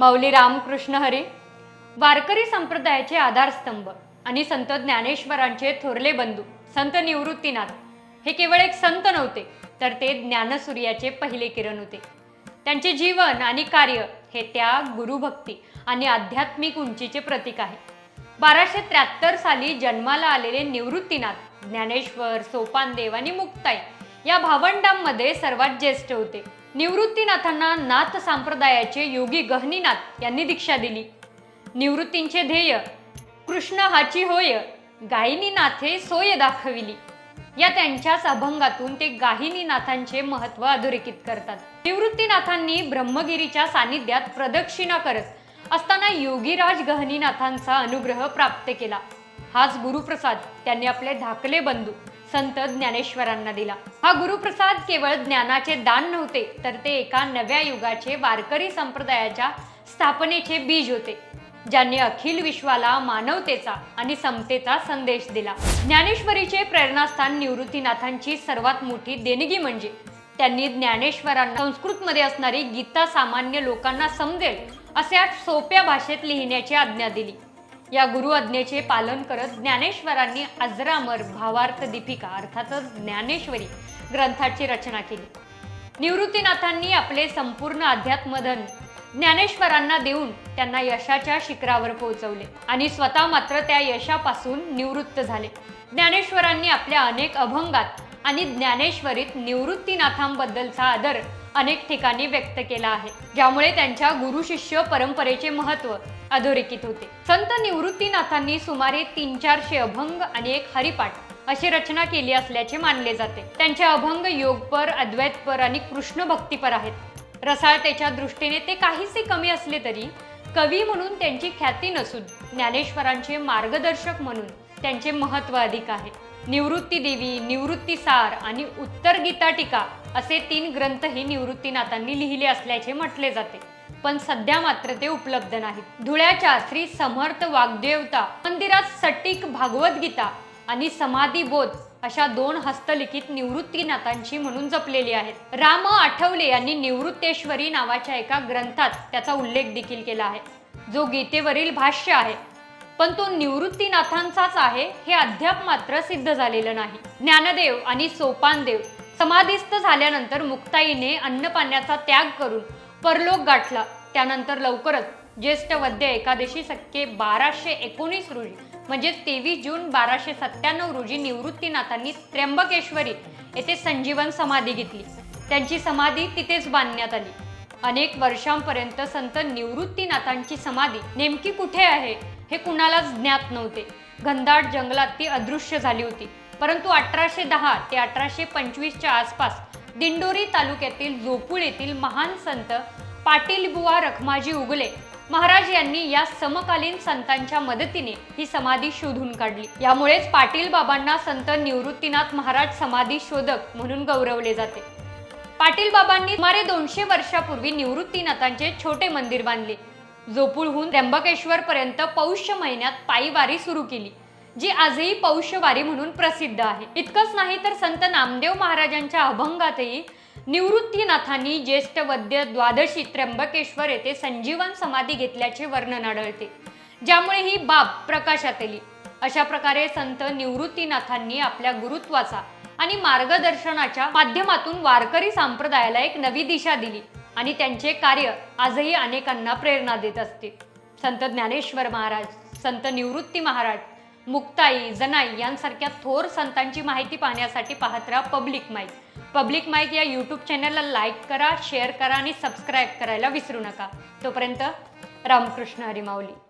माऊली रामकृष्ण हरी वारकरी संप्रदायाचे आधारस्तंभ आणि संत ज्ञानेश्वरांचे थोरले बंधू संत निवृत्तीनाथ हे केवळ एक संत नव्हते तर ते ज्ञानसूर्याचे पहिले किरण होते. त्यांचे जीवन आणि कार्य हे त्या गुरुभक्ती आणि आध्यात्मिक उंचीचे प्रतीक आहे. बाराशे त्र्याहत्तर साली जन्माला आलेले निवृत्तीनाथ ज्ञानेश्वर सोपानदेव आणि मुक्ताई या भावंडांमध्ये सर्वात ज्येष्ठ होते. निवृत्तीनाथांना नाथ संप्रदायाचे योगी गहनीनाथ यांनी दीक्षा दिली. निवृत्तींचे ध्येय कृष्ण हाची होय गायिनीनाथे सोय दाखविली. या त्यांच्याच अभंगातून ते गाहिनीनाथांचे महत्त्व अधोरेखित करतात. निवृत्तीनाथांनी ब्रह्मगिरीच्या सानिध्यात प्रदक्षिणा करत असताना योगीराज गहनीनाथांचा अनुग्रह प्राप्त केला. हाच गुरुप्रसाद त्यांनी आपले धाकले बंधू संत ज्ञानेश्वरांना दिला. हा गुरुप्रसाद केवळ ज्ञानाचे दान नव्हते तर ते एका नव्या युगाचे वारकरी संप्रदायाच्या स्थापनेचे बीज होते ज्यांनी अखिल विश्वाला मानवतेचा आणि समतेचा संदेश दिला. ज्ञानेश्वरीचे प्रेरणास्थान निवृत्तीनाथांची सर्वात मोठी देणगी म्हणजे त्यांनी ज्ञानेश्वरांना संस्कृतमध्ये असणारी गीता सामान्य लोकांना समजेल अशा सोप्या भाषेत लिहिण्याची आज्ञा दिली. या गुरु आज्ञेचे पालन करत ज्ञानेश्वरांनी अजरामर भावार्थ दीपिका अर्थातच ज्ञानेश्वरी ग्रंथाची रचना केली. निवृत्तीनाथांनी आपले संपूर्ण अध्यात्मधन ज्ञानेश्वरांना देऊन त्यांना यशाच्या शिखरावर पोहोचवले आणि स्वतः मात्र त्या यशापासून निवृत्त झाले. ज्ञानेश्वरांनी आपल्या अनेक अभंगात आणि ज्ञानेश्वरीत निवृत्तीनाथांबद्दलचा आदर अनेक ठिकाणी व्यक्त केला आहे ज्यामुळे त्यांच्या गुरु शिष्य परंपरेचे महत्त्व अधोरेखित होते. संत निवृत्तीनाथांनी सुमारे तीन चारशे अभंग आणि एक हरिपाठ अशी रचना केली असल्याचे मानले जाते. त्यांचे अभंग योगपर अद्वैतपर आणि कृष्ण भक्तीपर आहेत. रसाळतेच्या दृष्टीने ते काहीसे कमी असले तरी कवी म्हणून त्यांची ख्याती नसून ज्ञानेश्वरांचे मार्गदर्शक म्हणून त्यांचे महत्त्व अधिक आहे. निवृत्ती देवी निवृत्ती सार आणि उत्तर गीता टीका असे तीन ग्रंथही निवृत्तीनाथांनी लिहिले असल्याचे म्हटले जाते. पण सध्या मात्र ते उपलब्ध नाहीत. धुळ्याच्या श्री समर्थ वाग्देवता मंदिरात सटीक भागवद्गीता आणि समाधी बोध अशा दोन हस्तलिखित निवृत्तीनाथांची म्हणून जपलेली आहेत. राम आठवले यांनी निवृत्तेश्वरी नावाच्या एका ग्रंथात त्याचा उल्लेख देखील केला आहे. जो गीतेवरील भाष्य आहे. पण तो निवृत्तीनाथांचाच आहे हे अद्याप मात्र सिद्ध झालेलं नाही. ज्ञानदेव आणि सोपानदेव समाधीस्थ झाल्यानंतर मुक्ताईने अन्नपाण्याचा त्याग करून परलोक गाठला. त्यानंतर लवकरच ज्येष्ठ वद्य एकादशी सख्खे बाराशे एकोणीस रोजी म्हणजेच तेवीस जून बाराशे सत्त्याण्णव रोजी निवृत्तीनाथांनी त्र्यंबकेश्वरी येथे संजीवन समाधी घेतली. त्यांची समाधी तिथेच बांधण्यात आली. अनेक वर्षांपर्यंत संत निवृत्तीनाथांची समाधी नेमकी कुठे आहे हे कुणालाच ज्ञात नव्हते. घनदाट जंगलात ती अदृश्य झाली होती. परंतु अठराशे दहा ते अठराशे पंचवीसच्या आसपास दिंडोरी तालुक्यातील जोपूळ येथील महान संत पाटील बुवा रखमाजी उगले महाराज यांनी या समकालीन संतांच्या मदतीने ही समाधी शोधून काढली. यामुळेच पाटील बाबांना संत निवृत्तीनाथ महाराज समाधी शोधक म्हणून गौरवले जाते. पाटील बाबांनी सुमारे दोनशे वर्षापूर्वी निवृत्तीनाथांचे छोटे मंदिर बांधले. जोपूळहून त्र्यंबकेश्वर पर्यंत पौष महिन्यात पायी वारी सुरू केली. जी आजही पौषवारी म्हणून प्रसिद्ध आहे. इतकंच नाही तर संत नामदेव महाराजांच्या अभंगातही निवृत्तीनाथांनी ज्येष्ठ वद्य द्वादशी त्र्यंबकेश्वर येथे संजीवन समाधी घेतल्याचे वर्णन आढळते. ज्यामुळे ही बाब प्रकाशात आली. अशा प्रकारे संत निवृत्तीनाथांनी आपल्या गुरुत्वाचा आणि मार्गदर्शनाच्या माध्यमातून वारकरी संप्रदायाला एक नवी दिशा दिली आणि त्यांचे कार्य आजही अनेकांना प्रेरणा देत असते. संत ज्ञानेश्वर महाराज संत निवृत्ती महाराज मुक्ताई जनाई यांसारख्या थोर संतांची माहिती पाहण्यासाठी पाहत राहा पब्लिक माईक. पब्लिक माईक या यूट्यूब चॅनलला लाईक करा शेअर करा आणि सबस्क्राईब करायला विसरू नका. तोपर्यंत रामकृष्ण हरी माऊली.